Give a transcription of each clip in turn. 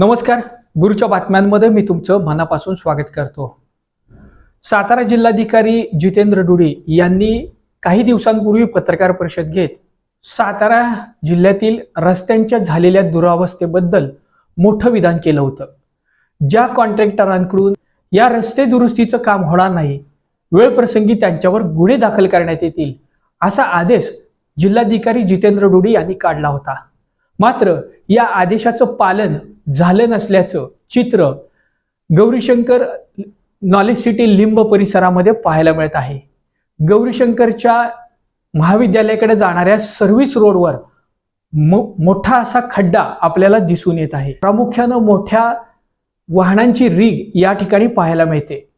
नमस्कार. गुरुच्या बातम्यांमध्ये मी तुमचं मनापासून स्वागत करतो. सातारा जिल्हाधिकारी जितेंद्र डुडे यांनी काही दिवसांपूर्वी पत्रकार परिषद घेत सातारा जिल्ह्यातील रस्त्यांच्या झालेल्या दुरावस्थेबद्दल मोठं विधान केलं होतं. ज्या कॉन्ट्रॅक्टरांकडून या रस्ते दुरुस्तीचं काम होणार नाही वेळप्रसंगी त्यांच्यावर गुन्हे दाखल करण्यात येतील असा आदेश जिल्हाधिकारी जितेंद्र डुडे यांनी काढला होता. मात्र या आदेशाचं पालन झालं नसल्याचं चित्र गौरीशंकर नॉलेज सिटी लिंब परिसरामध्ये पाहायला मिळत आहे. गौरीशंकरच्या महाविद्यालयाकडे जाणाऱ्या सर्व्हिस रोडवर मो मोठा असा खड्डा आपल्याला दिसून येत आहे. प्रामुख्यानं मोठ्या वाहनांची रीग या ठिकाणी पाहायला मिळते.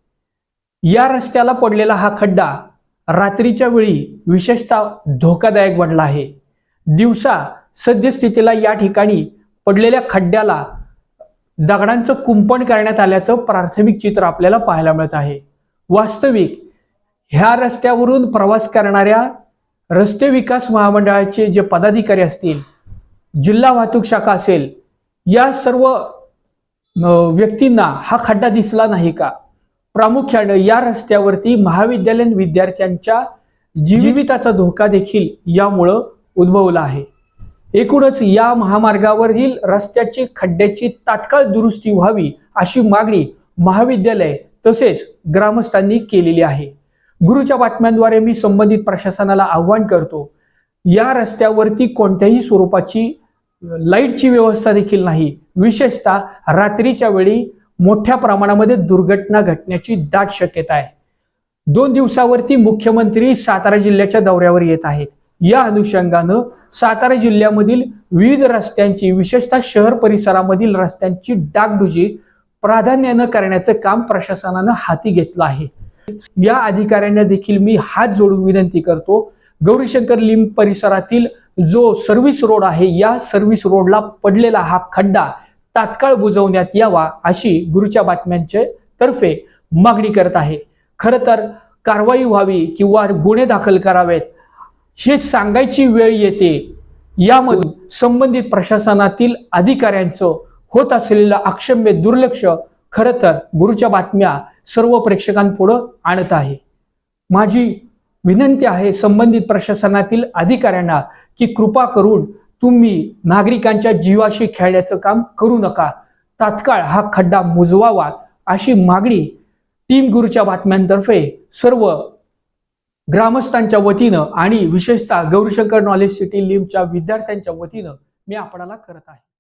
या रस्त्याला पडलेला हा खड्डा रात्रीच्या वेळी विशेषतः धोकादायक बनला आहे. दिवसा सद्यस्थितीला या ठिकाणी पडलेल्या खड्ड्याला दगडांचं कुंपण करण्यात आल्याचं प्राथमिक चित्र आपल्याला पाहायला मिळत आहे. वास्तविक ह्या रस्त्यावरून प्रवास करणाऱ्या रस्ते विकास महामंडळाचे जे पदाधिकारी असतील जिल्हा वाहतूक शाखा असेल या सर्व व्यक्तींना हा खड्डा दिसला नाही का? प्रामुख्यानं या रस्त्यावरती महाविद्यालयीन विद्यार्थ्यांच्या जीविताचा धोका देखील यामुळं उद्भवला आहे. एकूणच या महामार्गावरील रस्त्याची खड्ड्याची तात्काळ दुरुस्ती व्हावी अशी मागणी महाविद्यालय तसेच ग्रामस्थांनी केलेली आहे. गुरुच्या बातम्यांद्वारे मी संबंधित प्रशासनाला आव्हान करतो या रस्त्यावरती कोणत्याही स्वरूपाची लाईटची व्यवस्था देखील नाही. विशेषतः रात्रीच्या वेळी मोठ्या प्रमाणामध्ये दुर्घटना घटण्याची दाट शक्यता आहे. दोन दिवसावरती मुख्यमंत्री सातारा जिल्ह्याच्या दौऱ्यावर येत आहेत. या अनुषंगानं सातारा जिल्ह्यामधील विविध रस्त्यांची विशेषतः शहर परिसरामधील रस्त्यांची डागडुजी प्राधान्यानं करण्याचं काम प्रशासनानं हाती घेतलं आहे. या अधिकाऱ्यांना देखील मी हात जोडून विनंती करतो गौरीशंकर लिंब परिसरातील जो सर्व्हिस रोड आहे या सर्व्हिस रोडला पडलेला हा खड्डा तात्काळ बुजवण्यात यावा अशी गुरुच्या बातम्यांचे तर्फे मागणी करत आहे. खरं तर कारवाई व्हावी किंवा गुन्हे दाखल करावेत हे सांगायची वेळ येते. यामधून संबंधित प्रशासनातील अधिकाऱ्यांचं होत असलेलं अक्षम्य दुर्लक्ष खरं तर गुरुच्या बातम्या सर्व प्रेक्षकांपुढं आणत आहे. माझी विनंती आहे संबंधित प्रशासनातील अधिकाऱ्यांना की कृपा करून तुम्ही नागरिकांच्या जीवाशी खेळण्याचं काम करू नका. तात्काळ हा खड्डा मुजवावा अशी मागणी टीम गुरुच्या बातम्यांतर्फे सर्व ग्रामस्थांच्या वतीनं आणि विशेषतः गौरीशंकर नॉलेज सिटी लिमच्या विद्यार्थ्यांच्या वतीनं मी आपणाला करत आहे.